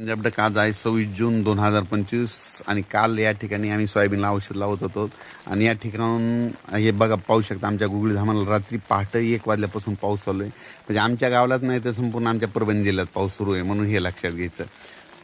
पंजाब आज आहे सव्वीस जून दोन हजार पंचवीस. आणि काल या ठिकाणी आम्ही सोयाबीनला औषध लावत होतो. आणि या ठिकाणाहून हे बघा पाहू शकता आमच्या गुगळी धामाला रात्री पहाटे एक वाजल्यापासून पाऊस चालू आहे. म्हणजे आमच्या गावालाच नाही तर संपूर्ण आमच्या परभणी जिल्ह्यात पाऊस सुरू आहे म्हणून हे लक्षात घ्यायचं.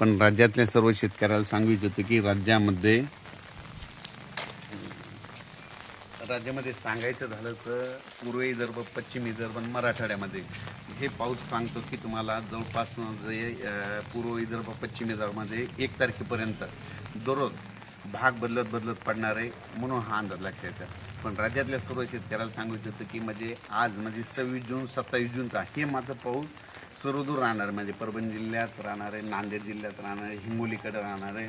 पण राज्यातल्या सर्व शेतकऱ्याला सांगू इच्छितो की राज्यामध्ये राज्यामध्ये सांगायचं झालं तर पूर्व विदर्भ पश्चिम विदर्भ आणि मराठवाड्यामध्ये. हे पाऊस सांगतो की तुम्हाला जवळपास जे पूर्व विदर्भ पश्चिम विदर्भामध्ये एक तारखेपर्यंत दररोज भाग बदलत बदलत पडणार आहे म्हणून हा अंदाज लक्षात येतो. पण राज्यातल्या सर्व शेतकऱ्याला सांगू इच्छितो की म्हणजे आज म्हणजे सव्वीस जून सत्तावीस जूनचा हे माझं पाऊस सर्वदूर राहणार. आहे. म्हणजे परभणी जिल्ह्यात राहणार आहे नांदेड जिल्ह्यात राहणार आहे हिंगोलीकडे राहणार आहे.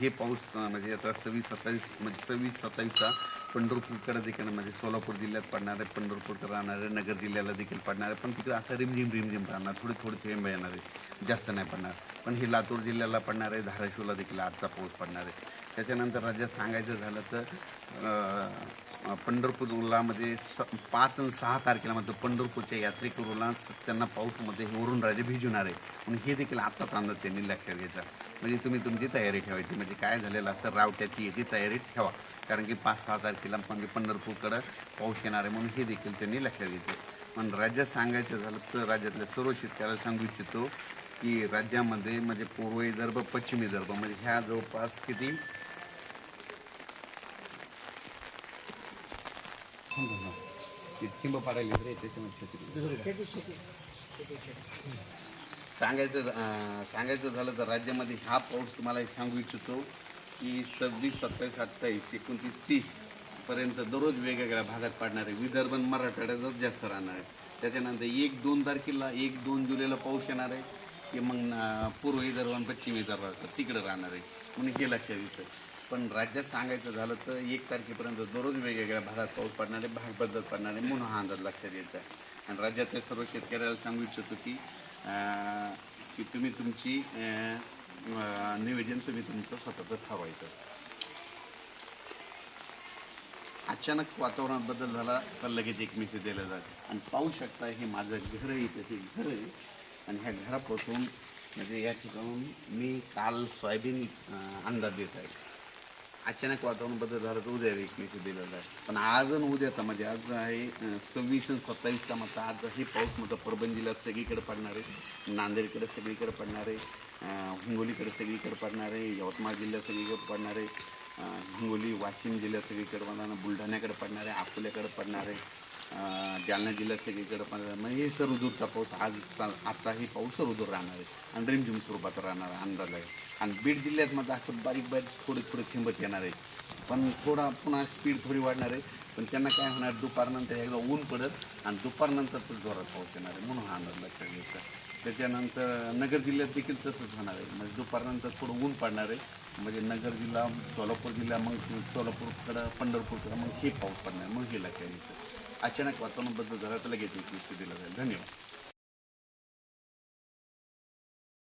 हे पाऊस म्हणजे आता सव्वीस सत्तावीस म्हणजे सव्वीस सत्तावीसचा पंढरपूरकडे देखील म्हणजे सोलापूर जिल्ह्यात पडणार आहे पंढरपूरकडे राहणार आहे नगर जिल्ह्याला देखील पडणार आहे पण तिकडे आता रिमझिम रिमझिम राहणार थोडे थोडे थेंब येणार आहे जास्त नाही पडणार. पण हे लातूर जिल्ह्याला पडणार आहे धाराशिवला देखील आजचा पाऊस पडणार आहे. त्याच्यानंतर राज्यात सांगायचं झालं तर पंढरपूर पंढरपूरला स पाच आणि सहा तारखेला मात्र पंढरपूरच्या यात्रेकरूला त्यांना पाऊसमध्ये वरून राजे भिजवणार आहे. म्हणून हे देखील आत्ताच अंदाज त्यांनी लक्षात घ्यायचा म्हणजे तुम्ही तुमची तयारी ठेवायची. म्हणजे काय झालेलं असं रावट्याची याची तयारी ठेवा. कारण की पाच सहा तारखेला म्हणजे पंढरपूरकडं पाऊस येणार आहे म्हणून हे देखील त्यांनी लक्षात घ्यायचं पण राज्यात सांगायचं झालं तर राज्यातल्या सर्व शेतकऱ्याला सांगू इच्छितो की राज्यामध्ये म्हणजे पूर्व विदर्भ पश्चिम विदर्भ म्हणजे ह्या जवळपास किती थिंब पाडायला रे त्याच्यामध्ये सांगायचं सांगायचं झालं तर राज्यामध्ये हा पाऊस तुम्हाला एक सांगू इच्छितो की सव्वीस सत्तावीस अठ्ठावीस एकोणतीस तीस पर्यंत दररोज वेगवेगळ्या भागात पडणार आहे विदर्भ आणि मराठवाड्यातच जास्त राहणार आहे त्याच्यानंतर एक दोन तारखेला एक दोन जुलैला पाऊस येणार आहे. की मग पूर्व विदर्भ आणि पश्चिम विदर्भ तिकडे राहणार आहे. म्हणून हे लक्षात येतं. पण राज्यात सांगायचं झालं तर एक तारखेपर्यंत दररोज वेगवेगळ्या भागात पाऊस पडणार आहे भाग बदलत पडणार आहे म्हणून हा अंदाज लक्षात यायचा आहे. आणि राज्यातल्या सर्व शेतकऱ्याला सांगू इच्छितो की की तुम्ही तुमची निवेदन तुम्ही तुमचं स्वतःचं ठरवायचं. अचानक वातावरणात बदल झाला तर लगेच एक मेसेज दिला जाते. आणि पाहू शकता हे माझं घर आहे तसे घर आहे. आणि ह्या घरापासून म्हणजे या ठिकाणून मी काल सोयाबीन अंदाज देत आहे. अचानक वातावरण बदल झालं तर उद्या एक मेसेज दिलेला आहे पण आज आणि उद्याचा म्हणजे आज आहे सव्वीस आणि सत्तावीसचा मात्र आज ही पाऊस मात्र परभणी जिल्ह्यात सगळीकडे पडणार आहे. नांदेडकडे सगळीकडे पडणार आहे. हिंगोलीकडे सगळीकडे पडणार आहे. यवतमाळ जिल्ह्यात सगळीकडे पडणार आहे. हिंगोली वाशिम जिल्ह्यात सगळीकडे पडणार बुलढाण्याकडे पडणार आहे. अकोल्याकडे पडणार आहे. जालना जिल्ह्यात सगळीकडे पण मग हे सर दूरचा पाऊस आज आताही पाऊस सर दूर राहणार आहे. आणि रिमझिम स्वरूपात राहणार आहे अंदाज आहे. आणि बीड जिल्ह्यात मात्र असं बारीक बारीक थोडे थोडे थिंबत येणार आहे. पण थोडा पुन्हा स्पीड थोडी वाढणार आहे. पण त्यांना काय होणार दुपारनंतर एकदा ऊन पडत आणि दुपारनंतर तो जोरात पाऊस येणार आहे. म्हणून हा अंदाज लक्षात घ्यायचा त्याच्यानंतर नगर जिल्ह्यात देखील तसंच होणार आहे. म्हणजे दुपारनंतर थोडं ऊन पडणार आहे. म्हणजे नगर जिल्हा सोलापूर जिल्हा मग सोलापूरकडं पंढरपूरकडं मग हे पाऊस पडणार मग हे लक्षात घ्यायचं अचानक वातावरण बदल झाला तर लगेच दिला जाईल. धन्यवाद.